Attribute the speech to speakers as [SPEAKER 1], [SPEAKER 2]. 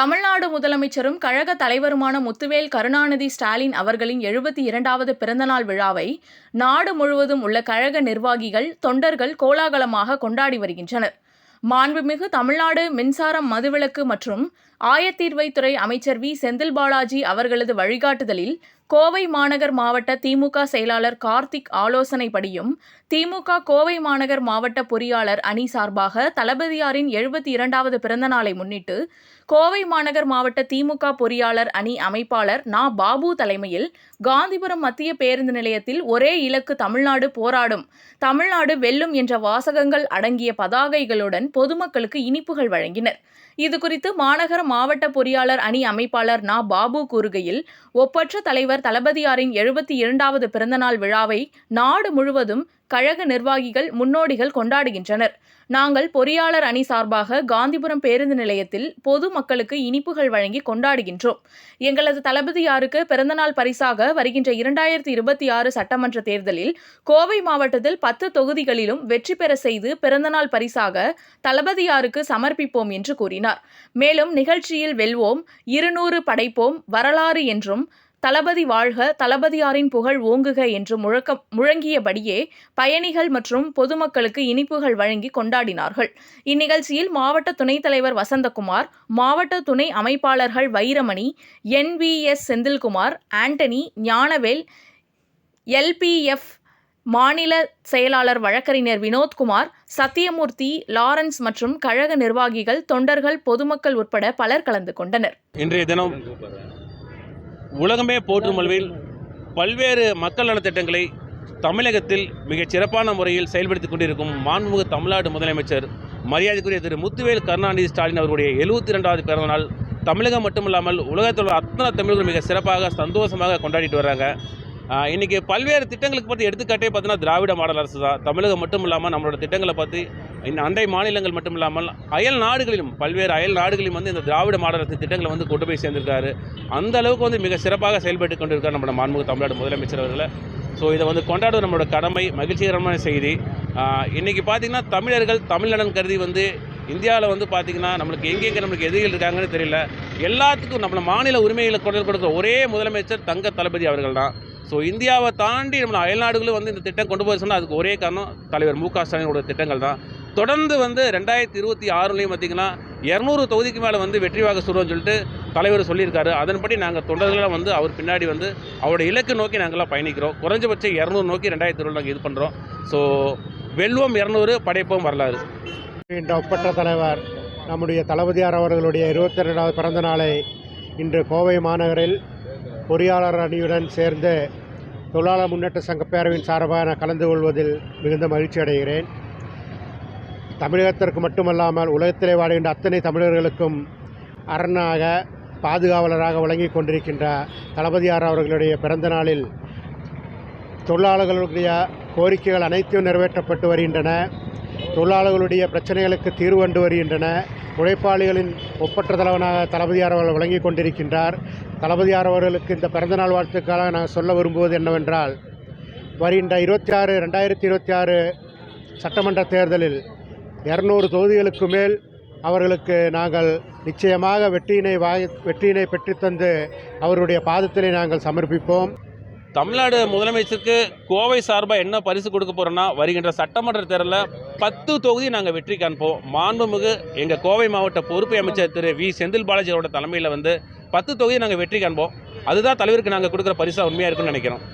[SPEAKER 1] தமிழ்நாடு முதலமைச்சரும் கழக தலைவருமான முத்துவேல் கருணாநிதி ஸ்டாலின் அவர்களின் எழுபத்தி இரண்டாவது பிறந்தநாள் விழாவை நாடு முழுவதும் உள்ள கழக நிர்வாகிகள் தொண்டர்கள் கோலாகலமாக கொண்டாடி வருகின்றனர். மாண்புமிகு தமிழ்நாடு மின்சாரம் மதுவிலக்கு மற்றும் ஆயத்தீர்வைத்துறை அமைச்சர் வி. செந்தில் பாலாஜி அவர்களது வழிகாட்டுதலில் கோவை மாநகர் மாவட்ட திமுக செயலாளர் கார்த்திக் ஆலோசனைப்படியும் திமுக கோவை மாநகர் மாவட்ட பொறியாளர் அணி சார்பாக தளபதியாரின் எழுபத்தி இரண்டாவது பிறந்தநாளை முன்னிட்டு கோவை மாநகர் மாவட்ட திமுக பொறியாளர் அணி அமைப்பாளர் நா. பாபு தலைமையில் காந்திபுரம் மத்திய பேருந்து நிலையத்தில் ஒரே இலக்கு தமிழ்நாடு போராடும் தமிழ்நாடு வெல்லும் என்ற வாசகங்கள் அடங்கிய பதாகைகளுடன் பொதுமக்களுக்கு இனிப்புகள் வழங்கினர். இதுகுறித்து மாநகர மாவட்ட பொறியாளர் அணி அமைப்பாளர் நா. பாபு கூறுகையில் ஒப்பற்ற தலைவர் தளபதியாரின் எழுபத்தி இரண்டாவது பிறந்தநாள் விழாவை நாடு முழுவதும் கழக நிர்வாகிகள் முன்னோடிகள் கொண்டாடுகின்றனர். நாங்கள் பொறியாளர் அணி சார்பாக காந்திபுரம் பேருந்து நிலையத்தில் பொது மக்களுக்கு இனிப்புகள் வழங்கி கொண்டாடுகின்றோம். எங்களது தளபதியாருக்கு பிறந்தநாள் பரிசாக வருகின்ற இரண்டாயிரத்தி இருபத்தி ஆறு சட்டமன்ற தேர்தலில் கோவை மாவட்டத்தில் பத்து தொகுதிகளிலும் வெற்றி பெற செய்து பிறந்தநாள் பரிசாக தளபதியாருக்கு சமர்ப்பிப்போம் என்று கூறினார். மேலும் நிகழ்ச்சியில் வெல்வோம் இருநூறு படைப்போம் வரலாறு என்றும் தளபதி வாழ்க தளபதியாரின் புகழ் ஓங்குக என்று முழக்கம் முழங்கியபடியே பயணிகள் மற்றும் பொதுமக்களுக்கு இனிப்புகள் வழங்கி கொண்டாடினார்கள். இந்நிகழ்ச்சியில் மாவட்ட துணைத் தலைவர் வசந்தகுமார் மாவட்ட துணை அமைப்பாளர்கள் வைரமணி என்விஎஸ் செந்தில்குமார் ஆண்டனி ஞானவேல் எல்பிஎஃப் மாநில செயலாளர் வழக்கறிஞர் வினோத்குமார் சத்தியமூர்த்தி லாரன்ஸ் மற்றும் கழக நிர்வாகிகள் தொண்டர்கள் பொதுமக்கள் உட்பட பலர் கலந்து கொண்டனர்.
[SPEAKER 2] இன்றைய தினம் உலகமே போற்றும் அளவில் பல்வேறு மக்கள் நலத்திட்டங்களை தமிழகத்தில் மிகச் சிறப்பான முறையில் செயல்படுத்தி கொண்டிருக்கும் மாண்புமிகு தமிழ்நாடு முதலமைச்சர் மரியாதைக்குரிய திரு முத்துவேல் கருணாநிதி ஸ்டாலின் அவருடைய எழுபத்தி ரெண்டாவது பிறந்த நாள் தமிழகம் மட்டுமில்லாமல் உலகத்தில் உள்ள அத்தனை தமிழர்கள் மிக சிறப்பாக சந்தோஷமாக கொண்டாடிட்டு வர்றாங்க. இன்றைக்கி இன்னைக்கு பல்வேறு திட்டங்களுக்கு பற்றி எடுத்துக்காட்டே பார்த்தீங்கன்னா திராவிட மாடல் அரசு தான். தமிழகம் மட்டும் இல்லாமல் நம்மளோட திட்டங்களை பற்றி இன்னும் அண்டை மாநிலங்கள் மட்டும் இல்லாமல் அயல் நாடுகளிலும் பல்வேறு அயல் நாடுகளிலும் வந்து இந்த திராவிட மாடல் திட்டங்களை வந்து கொண்டு போய் சேர்ந்திருக்காரு. அந்த அளவுக்கு வந்து மிக சிறப்பாக செயல்பட்டு கொண்டிருக்கார் நம்மளோட மாண்புமிகு தமிழ்நாடு முதலமைச்சர் அவர்களை. ஸோ இதை வந்து கொண்டாடுவது நம்மளோட கடமை மகிழ்ச்சிகரமான செய்தி. இன்றைக்கி பார்த்திங்கன்னா பார்த்தீங்கன்னா தமிழர்கள் தமிழ்நலன் கருதி வந்து இந்தியாவில் வந்து பார்த்திங்கன்னா நம்மளுக்கு எங்கெங்கே நம்மளுக்கு எதிரிகள் இருக்காங்கன்னு தெரியல. எல்லாத்துக்கும் நம்மளை மாநில உரிமைகளை கொண்டு கொடுக்குற ஒரே முதலமைச்சர் தங்க தளபதி அவர்கள் தான். ஸோ இந்தியாவை தாண்டி நம்ம அயல்நாடுகளும் வந்து இந்த திட்டம் கொண்டு போய் சொன்னால் அதுக்கு ஒரே காரணம் தலைவர் மு க ஸ்டாலினோட திட்டங்கள் தான். தொடர்ந்து வந்து ரெண்டாயிரத்தி இருபத்தி ஆறுலேயும் பார்த்திங்கன்னா இரநூறு தொகுதிக்கு மேலே வந்து வெற்றி வாக சுடுவோம்னு சொல்லிட்டு தலைவர் சொல்லியிருக்காரு. அதன்படி நாங்கள் தொண்டர்களாக வந்து அவர் பின்னாடி வந்து அவரோட இலக்கு நோக்கி நாங்களாம் பயணிக்கிறோம். குறைஞ்சபட்சம் இரநூறு நோக்கி ரெண்டாயிரத்தி இருபது நாங்கள் இது பண்ணுறோம் ஸோ வெல்வோம் இரநூறு படைப்போம் வரலாறு.
[SPEAKER 3] என்ற ஒப்பற்ற தலைவர் நம்முடைய தளபதியார் அவர்களுடைய இருபத்தி ரெண்டாவது பிறந்த நாளை இன்று கோவை மாநகரில் பொறியாளர் அணியுடன் சேர்ந்து தொழிலாளர் முன்னேற்ற சங்க பேரவையின் சார்பாக நான் கலந்து கொள்வதில் மிகுந்த மகிழ்ச்சி அடைகிறேன். தமிழகத்திற்கு மட்டுமல்லாமல் உலகத்திலே வாழ்கின்ற அத்தனை தமிழர்களுக்கும் அரணாக பாதுகாவலராக வழங்கி கொண்டிருக்கின்ற தளபதியார் அவர்களுடைய பிறந்த நாளில் தொழிலாளர்களுடைய கோரிக்கைகள் அனைத்தும் நிறைவேற்றப்பட்டு வருகின்றன. தொழிலாளர்களுடைய பிரச்சனைகளுக்கு தீர்வு கண்டு வருகின்றன. உழைப்பாளிகளின் ஒப்பற்ற தலைவனாக தளபதியார் அவர்கள் வழங்கி கொண்டிருக்கின்றார். தளபதியார் அவர்களுக்கு இந்த பிறந்தநாள் வாழ்த்துக்காக நான் சொல்ல விரும்புவது என்னவென்றால் வருகின்ற இருபத்தி ஆறு ரெண்டாயிரத்தி இருபத்தி ஆறு சட்டமன்ற தேர்தலில் இரநூறு தொகுதிகளுக்கு மேல் அவர்களுக்கு நாங்கள் நிச்சயமாக வெற்றியினை வாய் வெற்றியினை பெற்றுத்தந்து அவருடைய பாதத்தினை நாங்கள் சமர்ப்பிப்போம்.
[SPEAKER 2] தமிழ்நாடு முதலமைச்சருக்கு கோவை சார்பாக என்ன பரிசு கொடுக்க போகிறோன்னா வருகின்ற சட்டமன்ற தேர்தலில் பத்து தொகுதி நாங்கள் வெற்றி காண்போம். மாண்புமிகு எங்கள் கோவை மாவட்ட பொறுப்பு அமைச்சர் திரு வி. செந்தில் பாலாஜி அவரோட தலைமையில் வந்து பத்து தொகுதி நாங்கள் வெற்றி காண்போம். அதுதான் தலைவருக்கு நாங்கள் கொடுக்குற பரிசாக உண்மையாக இருக்குன்னு நினைக்கிறோம்.